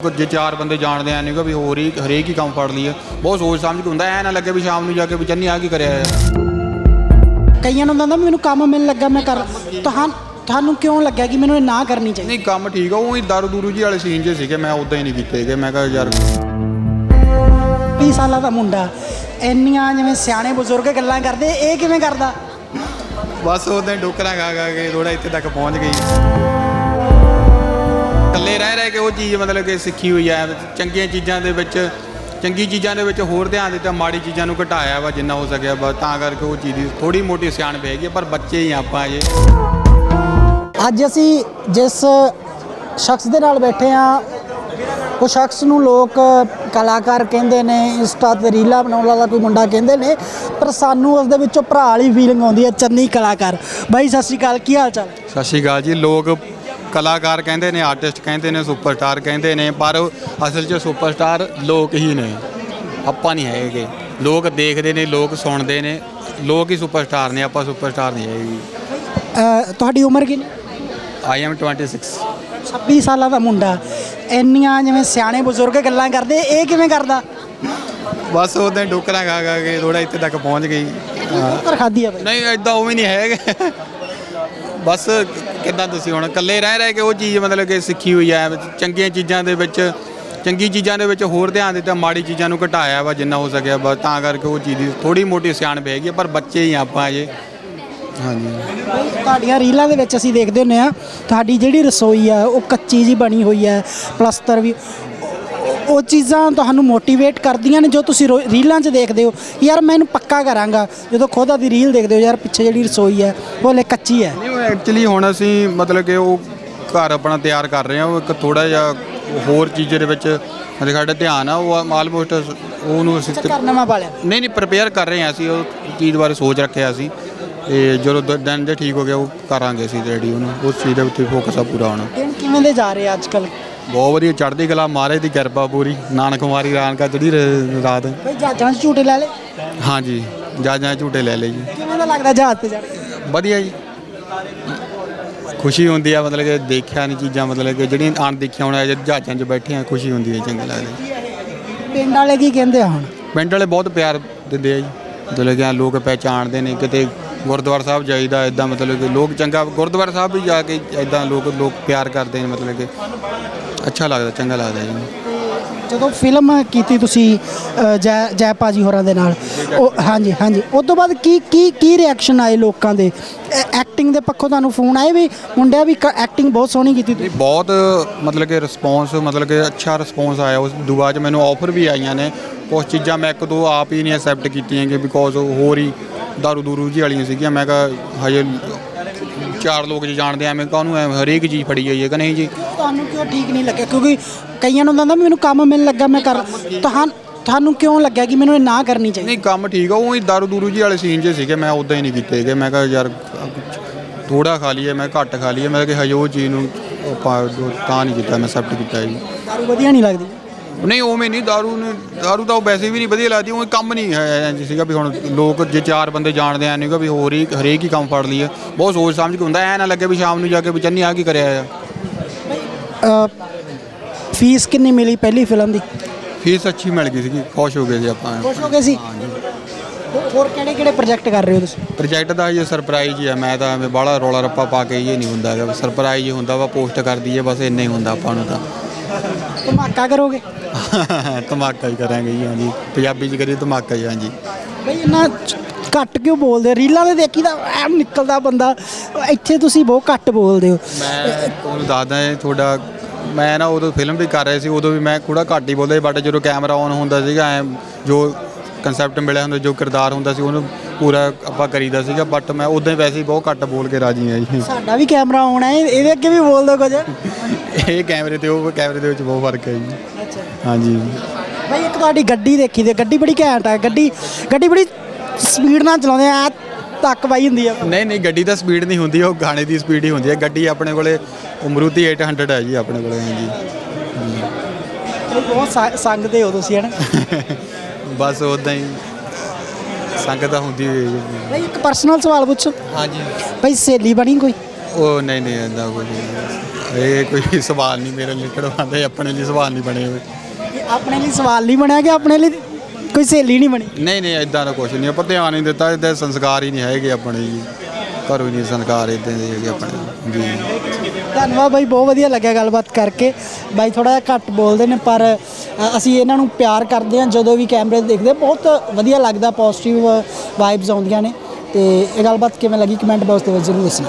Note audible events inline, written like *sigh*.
ਜੇ ਚਾਰ ਬੰਦੇ ਜਾਣਦੇ ਆ ਨਹੀਂਗਾ ਵੀ ਹੋਰ ਹੀ ਹਰੇਕ ਹੀ ਕੰਮ ਫੜ ਲਈਏ। ਬਹੁਤ ਸੋਚ ਸਮਝ ਕੇ ਹੁੰਦਾ ਐ ਨਾ ਲੱਗੇ ਵੀ ਸ਼ਾਮ ਨੂੰ ਜਾ ਕੇ ਵੀ ਚੰਨੀ ਆ ਕੀ ਕਰਿਆ ਕਈਆਂ ਨੂੰ ਹੁੰਦਾ ਮੈਨੂੰ ਕੰਮ ਮਿਲਣ ਲੱਗਾ ਮੈਂ ਕਰ ਤੁਹਾਂ ਤੁਹਾਨੂੰ ਕਿਉਂ ਲੱਗਿਆ ਕਿ ਮੈਨੂੰ ਇਹ ਨਾ ਕਰਨੀ ਚਾਹੀਦੀ? ਨਹੀਂ ਕੰਮ ਠੀਕ ਆ ਉਹ ਹੀ ਦਾਰੂ ਦੂਰੂ ਜੀ ਵਾਲੇ ਸੀਨ ਜੇ ਸੀਗੇ ਮੈਂ ਉਦਾਂ ਹੀ ਨਹੀਂ ਕੀਤੇ ਹੈਗੇ ਮੈਂ ਕਿਹਾ ਯਾਰ 20 ਸਾਲਾਂ ਦਾ ਮੁੰਡਾ ਇੰਨੀਆਂ ਜਿਵੇਂ ਸਿਆਣੇ ਬਜ਼ੁਰਗ ਗੱਲਾਂ ਕਰਦੇ ਇਹ ਕਿਵੇਂ ਕਰਦਾ? ਬਸ ਉਦਾਂ ਹੀ ਡੋਕਰਾ ਖਾ ਖਾ ਕੇ ਥੋੜਾ ਇੱਥੇ ਤੱਕ ਪਹੁੰਚ ਗਈ। ਰਹਿ ਕੇ ਉਹ ਚੀਜ਼ ਮਤਲਬ ਕਿ ਸਿੱਖੀ ਹੋਈ ਹੈ ਚੰਗੀਆਂ ਚੀਜ਼ਾਂ ਦੇ ਵਿੱਚ ਚੰਗੀ ਚੀਜ਼ਾਂ ਦੇ ਵਿੱਚ ਹੋਰ ਧਿਆਨ ਦਿੱਤਾ ਮਾੜੀ ਚੀਜ਼ਾਂ ਨੂੰ ਘਟਾਇਆ ਵਾ ਜਿੰਨਾ ਹੋ ਸਕਿਆ ਬਸ ਤਾਂ ਕਰਕੇ ਉਹ ਚੀਜ਼ ਦੀ ਥੋੜੀ ਮੋਟੀ ਸਿਆਣਪ ਹੈਗੀ ਪਰ ਬੱਚੇ ਹੀ ਆਪਾਂ ਅਜੇ ਅੱਜ ਅਸੀਂ ਜਿਸ ਸ਼ਖਸ ਦੇ ਨਾਲ ਬੈਠੇ ਆ ਉਹ ਸ਼ਖਸ ਨੂੰ ਲੋਕ ਕਲਾਕਾਰ ਕਹਿੰਦੇ ਨੇ ਇੰਸਟਾ ਤੇ ਰੀਲਾਂ ਬਣਾਉਣ ਵਾਲਾ ਕੋਈ ਮੁੰਡਾ ਕਹਿੰਦੇ ਨੇ ਪਰ ਸਾਨੂੰ ਉਸ ਦੇ ਵਿੱਚੋਂ ਭਰਾ ਵਾਲੀ ਫੀਲਿੰਗ ਆਉਂਦੀ ਹੈ ਚੰਨੀ ਕਲਾਕਾਰ। ਬਾਈ ਸਤਿ ਸ਼੍ਰੀ ਅਕਾਲ ਕੀ ਹਾਲ ਚਾਲ? ਸਤਿ ਸ਼੍ਰੀ ਅਕਾਲ ਜੀ ਲੋਕ ਕਲਾਕਾਰ ਕਹਿੰਦੇ ਨੇ ਆਰਟਿਸਟ ਕਹਿੰਦੇ ਨੇ ਸੁਪਰਸਟਾਰ ਕਹਿੰਦੇ ਨੇ ਪਰ ਅਸਲ 'ਚ ਸੁਪਰਸਟਾਰ ਲੋਕ ਹੀ ਨੇ। ਆਪਾਂ ਨਹੀਂ ਹੈਗੇ। ਲੋਕ ਦੇਖਦੇ ਨੇ ਲੋਕ ਸੁਣਦੇ ਨੇ। ਲੋਕ ਹੀ ਸੁਪਰਸਟਾਰ ਨੇ ਆਪਾਂ ਸੁਪਰਸਟਾਰ ਨਹੀਂ ਹੈਗੇ। ਤੁਹਾਡੀ ਉਮਰ ਕਿੰਨੀ? ਆਈ ਐਮ 26 26 ਸਾਲਾਂ ਦਾ ਮੁੰਡਾ। ਇੰਨੀਆਂ ਜਿਵੇਂ ਸਿਆਣੇ ਬਜ਼ੁਰਗ ਗੱਲਾਂ ਕਰਦੇ ਇਹ ਕਿਵੇਂ ਕਰਦਾ? ਬਸ ਹੀ ਡੋਕਰਾ ਖਾ ਖਾ ਕੇ ਥੋੜਾ ਇੱਥੇ ਤੱਕ ਪਹੁੰਚ ਗਈ। ਉੱਤਰ ਖਾਦੀ ਆ ਬਾਈ। ਨਹੀਂ ਐਦਾਂ ਉਵੇਂ ਨਹੀਂ ਹੈਗੇ। ਬਸ ਕਿੱਦਾਂ ਤੁਸੀਂ ਹੁਣ ਇਕੱਲੇ ਰਹਿ ਰਹਿ ਕੇ ਉਹ ਚੀਜ਼ ਮਤਲਬ ਕਿ ਸਿੱਖੀ ਹੋਈ ਹੈ ਚੰਗੀਆਂ ਚੀਜ਼ਾਂ ਦੇ ਵਿੱਚ ਚੰਗੀ ਚੀਜ਼ਾਂ ਦੇ ਵਿੱਚ ਹੋਰ ਧਿਆਨ ਦਿੱਤਾ ਮਾੜੀ ਚੀਜ਼ਾਂ ਨੂੰ ਘਟਾਇਆ ਵਾ ਜਿੰਨਾ ਹੋ ਸਕਿਆ ਵਾ ਤਾਂ ਕਰਕੇ ਉਹ ਚੀਜ਼ ਦੀ ਥੋੜੀ ਮੋਟੀ ਸਿਆਣਪ ਹੈਗੀ ਆ, ਪਰ ਬੱਚੇ ਹੀ ਆਪਾਂ ਅਜੇ ਹਾਂਜੀ। ਤੁਹਾਡੀਆਂ ਰੀਲਾਂ ਦੇ ਵਿੱਚ ਅਸੀਂ ਦੇਖਦੇ ਹੁੰਨੇ ਆ ਤੁਹਾਡੀ ਜਿਹੜੀ ਰਸੋਈ ਆ ਉਹ ਕੱਚੀ ਜੀ ਬਣੀ ਹੋਈ ਹੈ ਪਲਸਤਰ ਵੀ ਉਹ- ਉਹ ਚੀਜ਼ਾਂ ਤੁਹਾਨੂੰ ਮੋਟੀਵੇਟ ਕਰਦੀਆਂ ਨੇ ਜੋ ਤੁਸੀਂ ਰੋ- ਰੀਲਾਂ 'ਚ ਦੇਖਦੇ ਹੋ। ਯਾਰ ਮੈਂ ਇਹਨੂੰ ਪੱਕਾ ਕਰਾਂਗਾ। ਜਦੋਂ ਖੁਦ ਦੀ ਰੀਲ ਦੇਖਦੇ ਹੋ ਯਾਰ ਪਿੱਛੇ ਜਿਹੜੀ ਰਸੋਈ ਹੈ ਉਹ ਹਲੇ ਕੱਚੀ ਹੈ। ਐਕਚੁਅਲੀ ਹੁਣ ਅਸੀਂ ਮਤਲਬ ਕਿ ਉਹ ਘਰ ਆਪਣਾ ਤਿਆਰ ਕਰ ਰਹੇ ਹਾਂ ਉਹ ਇੱਕ ਥੋੜਾ ਜਿਹਾ ਹੋਰ ਚੀਜ਼ ਦੇ ਵਿੱਚ ਮਤਲਬ ਸਾਡਾ ਧਿਆਨ ਆ ਉਹ ਆਲਮੋਸਟ ਉਹਨੂੰ ਅਸੀਂ ਘਰ ਨਵਾਂ ਪਾਲਿਆ ਨਹੀਂ ਨਹੀਂ ਪ੍ਰਪੇਅਰ ਕਰ ਰਹੇ ਹਾਂ ਅਸੀਂ ਉਹ ਚੀਜ਼ ਬਾਰੇ ਸੋਚ ਰੱਖਿਆ ਸੀ ਤੇ ਜਦੋਂ ਦਿਨ ਦੇ ਠੀਕ ਹੋ ਗਿਆ ਉਹ ਕਰਾਂਗੇ ਅਸੀਂ ਰੈਡੀ ਉਹਨੂੰ ਉਸ ਚੀਜ਼ ਦੇ ਉੱਤੇ ਫੋਕਸ ਆ ਪੂਰਾ ਹੋਣਾ। ਦਿਨ ਕਿਵੇਂ ਦੇ ਜਾ ਰਹੇ ਆ ਅੱਜ ਕੱਲ ਬਹੁਤ ਵਧੀਆ ਚੜ੍ਹਦੀ ਕਲਾ ਮਹਾਰਾਜ ਦੀ ਕਿਰਪਾ ਪੂਰੀ ਨਾਨਕ ਕੁਮਾਰੀ ਰਾਨਕਾ ਰ- ਰਾਤ। ਬਈ ਜਹਾਜ਼ਾਂ 'ਚ ਝੂਟੇ ਲੈ ਲੈ ਹਾਂਜੀ ਜਾ ਜਾ ਝੂਟੇ ਲੈ ਲਏ ਜੀ। ਕਿਵੇਂ ਦਾ ਲੱਗਦਾ ਜਹਾਜ਼ ਤੇ ਚੜ੍ਹ ਕੇ? ਵਧੀਆ ਜੀ। ਖੁਸ਼ੀ ਹੁੰਦੀ ਆ ਮਤਲਬ ਕਿ ਦੇਖਿਆ ਨਹੀਂ ਚੀਜ਼ਾਂ ਮਤਲਬ ਕਿ ਜਿਹੜੀਆਂ ਅਣ ਦੇਖੀਆਂ ਹੁਣ ਜਹਾਜ਼ਾਂ 'ਚ ਬੈਠੇ ਆ ਖੁਸ਼ੀ ਹੁੰਦੀ ਹੈ ਚੰਗਾ ਲੱਗਦਾ। ਪਿੰਡ ਵਾਲੇ ਕੀ ਕਹਿੰਦੇ ਆ ਹੁਣ? ਪਿੰਡ ਵਾਲੇ ਬਹੁਤ ਪਿਆਰ ਦਿੰਦੇ ਆ ਜੀ। ਮਤਲਬ ਕਿ ਲੋਕ ਪਹਿਚਾਣਦੇ ਨੇ ਕਿਤੇ ਗੁਰਦੁਆਰਾ ਸਾਹਿਬ ਜਾਈਦਾ ਇਦਾਂ ਮਤਲਬ ਕਿ ਲੋਕ ਚੰਗਾ ਗੁਰਦੁਆਰਾ ਸਾਹਿਬ ਵੀ ਜਾ ਕੇ ਇਦਾਂ ਲੋਕ ਲੋਕ ਪਿਆਰ ਕਰਦੇ ਨੇ ਮਤਲਬ ਕਿ ਅੱਛਾ ਲੱਗਦਾ ਚੰਗਾ ਲੱਗਦਾ ਜੀ। ਜਦੋਂ ਫਿਲਮ ਕੀਤੀ ਤੁਸੀਂ ਜੈ ਜੈ ਭਾਜੀ ਹੋਰਾਂ ਦੇ ਨਾਲ, ਉਹ, ਹਾਂਜੀ ਹਾਂਜੀ। ਉਸ ਤੋਂ ਬਾਅਦ ਕੀ ਕੀ ਕੀ ਰਿਐਕਸ਼ਨ ਆਏ ਲੋਕਾਂ ਦੇ? ਐਕਟਿੰਗ ਦੇ ਪੱਖੋਂ ਤੁਹਾਨੂੰ ਫੋਨ ਆਏ ਵੀ ਮੁੰਡਿਆ ਵੀ ਐਕਟਿੰਗ ਬਹੁਤ ਸੋਹਣੀ ਕੀਤੀ ਤੁਸੀਂ? ਬਹੁਤ, ਮਤਲਬ ਕਿ ਰਿਸਪੌਂਸ ਮਤਲਬ ਕਿ ਅੱਛਾ ਰਿਸਪੌਂਸ ਆਇਆ। ਉਸ ਦੁਬਾਰਾ 'ਚ ਮੈਨੂੰ ਆਫਰ ਵੀ ਆਈਆਂ ਨੇ। ਕੁਝ ਚੀਜ਼ਾਂ ਮੈਂ ਇੱਕ ਦੋ ਆਪ ਹੀ ਨਹੀਂ ਐਕਸੈਪਟ ਕੀਤੀਆਂ ਕਿ ਬਿਕੋਜ਼ ਹੋਰ ਹੀ ਦਾਰੂ ਦੂਰੂ ਜੀ ਵਾਲੀਆਂ ਸੀਗੀਆਂ। ਮੈਂ ਕਿਹਾ ਹਜੇ ਚਾਰ ਲੋਕ ਜੀ ਜਾਣਦੇ ਐਵੇਂ ਕਾਹਨੂੰ ਐ ਹਰੇਕ ਚੀਜ਼ ਫੜੀ ਹੈ ਕਿ ਨਹੀਂ ਜੀ? ਤੁਹਾਨੂੰ ਕਿਉਂ ਠੀਕ ਨਹੀਂ ਲੱਗਿਆ? ਕਿਉਂਕਿ ਕਈਆਂ ਨੂੰ ਹੁੰਦਾ ਮੈਨੂੰ ਕੰਮ ਮਿਲਣ ਲੱਗਾ ਮੈਂ ਕਰ ਤੁਹਾਂ ਤੁਹਾਨੂੰ ਕਿਉਂ ਲੱਗਿਆ ਕਿ ਮੈਨੂੰ ਇਹ ਨਾ ਕਰਨੀ ਚਾਹੀਦੀ? ਨਹੀਂ ਕੰਮ ਠੀਕ ਆ ਉਹ ਹੀ ਦਾਰੂ ਦੂਰੂ ਜੀ ਵਾਲੇ ਸੀਨ ਜੇ ਸੀਗੇ ਮੈਂ ਉਦਾਂ ਹੀ ਨਹੀਂ ਕੀਤੇ ਹੈਗੇ। ਮੈਂ ਕਿਹਾ ਯਾਰ ਥੋੜਾ ਖਾ ਲਈਏ ਮੈਂ ਘੱਟ ਖਾ ਲਈਏ। ਮੈਂ ਕਿਹਾ ਹਜੇ ਉਹ ਚੀਜ਼ ਨੂੰ ਆਪਾਂ ਤਾਂ ਨਹੀਂ ਕੀਤਾ ਮੈਂ ਐਕਸੈਪਟ ਕੀਤਾ ਜੀ। ਦਾਰੂ ਵਧੀਆ ਨਹੀਂ ਲੱਗਦੀ। ਨਹੀਂ ਉਵੇਂ ਨਹੀਂ दारू ਨੇ दारू ਤਾਂ ਉਹ ਵੈਸੇ ਵੀ ਨਹੀਂ ਵਧੀਆ ਲੱਗਦੀ ਉਹ ਕੰਮ ਨਹੀਂ ਹੈ ਇੰਝ ਸੀਗਾ ਵੀ ਹੁਣ ਲੋਕ ਜੇ ਚਾਰ ਬੰਦੇ ਜਾਣਦੇ ਆ ਨਹੀਂਗਾ ਵੀ ਹੋਰ ਹੀ ਹਰੇਕ ਹੀ ਕੰਮ ਫੜ ਲਈਏ ਬਹੁਤ ਸੋਚ ਸਮਝ ਕੇ ਹੁੰਦਾ ਐ ਨਾ ਲੱਗੇ ਵੀ ਸ਼ਾਮ ਨੂੰ ਜਾ ਕੇ ਵੀ ਚੰਨੀ ਆ ਕੀ ਕਰਿਆ ਆ ਫੀਸ ਕਿੰਨੀ ਮਿਲੀ ਪਹਿਲੀ ਫਿਲਮ ਦੀ ਫੀਸ ਅੱਛੀ ਮਿਲ ਗਈ ਸੀਗੀ ਖੁਸ਼ ਹੋ ਗਏ ਜੀ ਆਪਾਂ ਖੁਸ਼ ਹੋ ਗਏ ਸੀ ਹੋ- ਹੋਰ ਕਿਹੜੇ ਕਿਹੜੇ ਪ੍ਰੋਜੈਕਟ ਕਰ ਰਹੇ ਹੋ ਤੁਸੀਂ ਪ੍ਰੋਜੈਕਟ ਦਾ ਇਹ ਸਰਪ੍ਰਾਈਜ਼ ਹੀ ਆ ਮੈਂ ਤਾਂ ਐਵੇਂ ਬਾਹਲਾ ਰੌਲਾ ਰੱਪਾ ਪਾ ਕੇ ਇਹ ਨਹੀਂ ਹੁੰਦਾ ਹੈਗਾ ਸਰਪ੍ਰਾਈਜ਼ ਹੀ ਹੁੰਦਾ ਵਾ ਪੋਸਟ ਕਰ ਦਈਏ ਬਸ ਇੰਨਾ ਹੀ ਹੁੰਦਾ ਆਪਾਂ ਨੂੰ ਤਾਂ ਧਮਾਕਾ ਕਰੋਗੇ ਧਮਾਕਾ ਹੀ ਕਰਾਂਗੇ ਜੀ ਹਾਂਜੀ। ਪੰਜਾਬੀ ਚ ਕਰੀਏ ਧਮਾਕਾ ਹੀ ਹਾਂਜੀ। ਬਈ ਇੰਨਾ ਘੱਟ ਕਿਉਂ ਬੋਲਦੇ ਹੋ? ਰੀਲਾਂ ਦੇ ਦੇਖੀ ਤਾਂ ਐ ਨਿਕਲਦਾ ਬੰਦਾ। ਇੱਥੇ ਤੁਸੀਂ ਬਹੁਤ ਘੱਟ ਬੋਲਦੇ ਹੋ। ਮੈਂ ਤੁਹਾਨੂੰ ਦੱਸਦਾ ਇਹ ਤੁਹਾਡਾ ਮੈਂ ਨਾ ਉਦੋਂ ਫਿਲਮ ਵੀ ਕਰ ਰਿਹਾ ਸੀ ਉਦੋਂ ਵੀ ਮੈਂ ਥੋੜਾ ਘੱਟ ਹੀ ਬੋਲਦਾ ਬਟ ਜਦੋਂ ਕੈਮਰਾ ਔਨ ਹੁੰਦਾ ਸੀਗਾ ਐ ਜੋ ਕਨਸੈਪਟ ਮਿਲਿਆ ਹੁੰਦਾ ਜੋ ਕਿਰਦਾਰ ਹੁੰਦਾ ਸੀ ਉਹਨੂੰ ਪੂਰਾ ਆਪਾਂ ਕਰੀਦਾ ਸੀਗਾ ਬਟ ਮੈਂ ਉਦਾਂ ਹੀ ਵੈਸੇ ਹੀ ਬਹੁਤ ਘੱਟ ਬੋਲ ਕੇ ਰਾਜੀ ਹਾਂ ਜੀ। ਸਾਡਾ ਵੀ ਕੈਮਰਾ ਆਉਣਾ ਹੈ ਇਹਦੇ ਅੱਗੇ ਵੀ ਬੋਲ ਦੋ ਕੁਝ? ਇਹ ਕੈਮਰੇ ਤੇ ਉਹ ਕੈਮਰੇ ਦੇ ਵਿੱਚ ਬਹੁਤ ਫ਼ਰਕ ਹੈ ਜੀ। ਅੱਛਾ ਹਾਂਜੀ। ਬਈ ਇੱਕ ਤੁਹਾਡੀ ਗੱਡੀ ਦੇਖੀ ਤੇ ਗੱਡੀ ਬੜੀ ਘੈਂਟ ਹੈ ਗੱਡੀ ਗੱਡੀ ਬੜੀ ਸਪੀਡ ਨਾਲ ਚਲਾਉਂਦੇ ਆ ਤੱਕ ਪਾਈ ਹੁੰਦੀ ਆ। ਨਹੀਂ ਨਹੀਂ ਗੱਡੀ ਦਾ ਸਪੀਡ ਨਹੀਂ ਹੁੰਦੀ ਉਹ ਗਾਣੇ ਦੀ ਸਪੀਡ ਹੀ ਹੁੰਦੀ ਹੈ ਗੱਡੀ ਆਪਣੇ ਕੋਲੇ ਅਮਰੂਤੀ 800 ਹੈ ਜੀ ਆਪਣੇ ਕੋਲੇ ਹਾਂਜੀ। ਬਹੁਤ ਸੰਗਦੇ ਹੋ ਤੁਸੀਂ ਹਨ? *laughs* ਬਸ ਉਦਾਂ ਹੀ ਸੰਗਤ ਤਾਂ ਹੁੰਦੀ ਹੋਈ ਹੈ ਜੀ। ਇੱਕ ਪਰਸਨਲ ਸਵਾਲ ਪੁੱਛੋ। ਹਾਂਜੀ। ਬਈ ਸਹੇਲੀ ਬਣੀ ਕੋਈ? ਉਹ ਨਹੀਂ ਨਹੀਂ ਇੰਦਾ ਨਹੀਂ। ਇਹ ਕੋਈ ਸਵਾਲ ਨਹੀਂ ਮੇਰੇ ਲਈ ਕਢਵਾਉਂਦੇ ਆਪਣੇ ਲਈ ਸਵਾਲ ਨਹੀਂ ਬਣੇ ਹੋਏ। ਇਹ ਆਪਣੇ ਲਈ ਸਵਾਲ ਨਹੀਂ ਬਣਿਆ ਕਿ ਆਪਣੇ ਲਈ ਕੋਈ ਸਹੇਲੀ ਨਹੀਂ ਬਣੀ? ਨਹੀਂ ਨਹੀਂ ਇਦਾਂ ਦਾ ਕੁਝ ਨਹੀਂ ਆਪਾਂ ਧਿਆਨ ਨਹੀਂ ਦਿੱਤਾ ਇਦਾਂ ਸੰਸਕਾਰ ਹੀ ਨਹੀਂ ਹੈਗੇ ਆਪਣੇ ਜੀ। ਘਰੋਂ ਹੀ ਨਹੀਂ ਸੰਸਕਾਰ ਇਦਾਂ ਦੇ ਹੈਗੇ ਆਪਣੇ। ਜੀ। ਧੰਨਵਾਦ ਬਾਈ ਬਹੁਤ ਵਧੀਆ ਲੱਗਿਆ ਗੱਲਬਾਤ ਕਰਕੇ। ਬਾਈ ਥੋੜਾ ਜਿਹਾ ਘੱਟ ਬੋਲਦੇ ਨੇ ਪਰ ਅ, ਅਸੀਂ ਇਹਨਾਂ ਨੂੰ ਪਿਆਰ ਕਰਦੇ ਹਾਂ ਜਦੋਂ ਵੀ ਕੈਮਰੇ 'ਤੇ ਦੇਖਦੇ ਹਾਂ, ਬਹੁਤ ਵਧੀਆ ਲੱਗਦਾ ਪੋਜ਼ਿਟਿਵ ਵਾਈਬਸ ਆਉਂਦੀਆਂ ਨੇ। ਤੇ ਇਹ ਗੱਲਬਾਤ ਕਿਵੇਂ ਲੱਗੀ ਕਮੈਂਟ ਬਾਕਸ ਦੇ ਵਿੱਚ ਜ਼ਰੂਰ ਦੱਸਣਾ।